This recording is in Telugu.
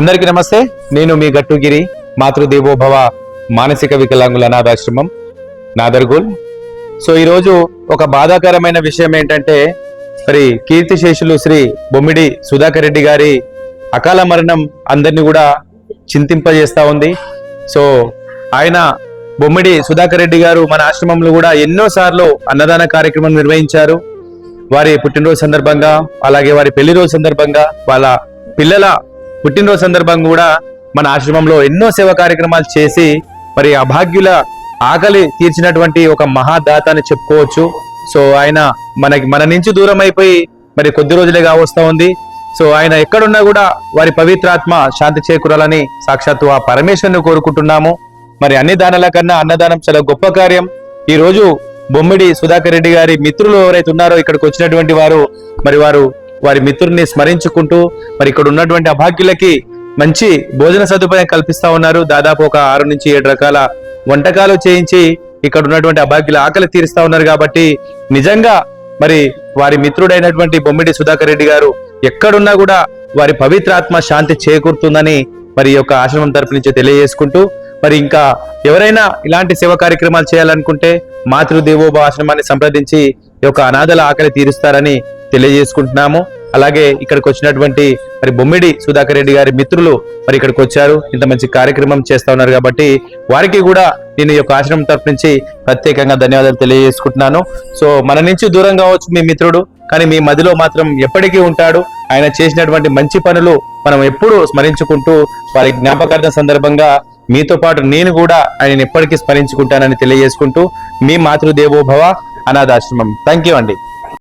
అందరికీ నమస్తే. నేను మీ గట్టుగిరి మాతృదేవోభవ మానసిక వికలాంగుల అనాథాశ్రమం నాదర్గోల్. సో ఈరోజు ఒక బాధాకరమైన విషయం ఏంటంటే మరి కీర్తిశేషులు శ్రీ బొమ్మిడి సుధాకర్ రెడ్డి గారి అకాల మరణం అందరినీ కూడా చింతింపజేస్తూ ఉంది. సో ఆయన బొమ్మిడి సుధాకర్ రెడ్డి గారు మన ఆశ్రమంలో కూడా ఎన్నోసార్లు అన్నదాన కార్యక్రమం నిర్వహించారు. వారి పుట్టినరోజు సందర్భంగా అలాగే వారి పెళ్ళి రోజు సందర్భంగా వాళ్ళ పిల్లల పుట్టినరోజు సందర్భంగా కూడా మన ఆశ్రమంలో ఎన్నో సేవా కార్యక్రమాలు చేసి మరి అభాగ్యుల ఆకలి తీర్చినటువంటి ఒక మహాదాత అని చెప్పుకోవచ్చు. సో ఆయన మనకి మన నుంచి దూరం అయిపోయి మరి కొద్ది రోజులుగా వస్తూ ఉంది. సో ఆయన ఎక్కడున్నా కూడా వారి పవిత్రాత్మ శాంతి చేకూరాలని సాక్షాత్తు ఆ పరమేశ్వరుని కోరుకుంటున్నాము. మరి అన్ని దానాల కన్నా అన్నదానం చాలా గొప్ప కార్యం. ఈ రోజు బొమ్మిడి సుధాకర్ రెడ్డి గారి మిత్రులు ఎవరైతే ఉన్నారో ఇక్కడికి వచ్చినటువంటి వారు మరి వారు వారి మిత్రుల్ని స్మరించుకుంటూ మరి ఇక్కడ ఉన్నటువంటి అభాగ్యులకి మంచి భోజన సదుపాయం కల్పిస్తా ఉన్నారు. దాదాపు ఒక ఆరు నుంచి ఏడు రకాల వంటకాలు చేయించి ఇక్కడ ఉన్నటువంటి అభాగ్యుల ఆకలి తీరుస్తా ఉన్నారు కాబట్టి నిజంగా మరి వారి మిత్రుడైనటువంటి బొమ్మిడి సుధాకర్ రెడ్డి గారు ఎక్కడున్నా కూడా వారి పవిత్రాత్మ శాంతి చేకూరుతుందని మరి ఈ యొక్క ఆశ్రమం తరపు నుంచి తెలియజేసుకుంటూ మరి ఇంకా ఎవరైనా ఇలాంటి సేవ కార్యక్రమాలు చేయాలనుకుంటే మాతృదేవోభ ఆశ్రమాన్ని సంప్రదించి ఈ యొక్క అనాథల ఆకలి తీరుస్తారని తెలియజేసుకుంటున్నాము. అలాగే ఇక్కడికి వచ్చినటువంటి మరి బొమ్మిడి సుధాకర్ రెడ్డి గారి మిత్రులు మరి ఇక్కడికి వచ్చారు. ఇంత మంచి కార్యక్రమం చేస్తా ఉన్నారు కాబట్టి వారికి కూడా నేను ఈ యొక్క ఆశ్రమం తరపు నుంచి ప్రత్యేకంగా ధన్యవాదాలు తెలియజేసుకుంటున్నాను. సో మన నుంచి దూరం కావచ్చు మీ మిత్రుడు కానీ మీ మదిలో మాత్రం ఎప్పటికీ ఉంటాడు. ఆయన చేసినటువంటి మంచి పనులు మనం ఎప్పుడూ స్మరించుకుంటూ వారి జ్ఞాపకార్థ సందర్భంగా మీతో పాటు నేను కూడా ఆయన ఎప్పటికీ స్మరించుకుంటానని తెలియజేసుకుంటూ మీ మాతృదేవోభవ అనాథాశ్రమం. థ్యాంక్ యూ అండి.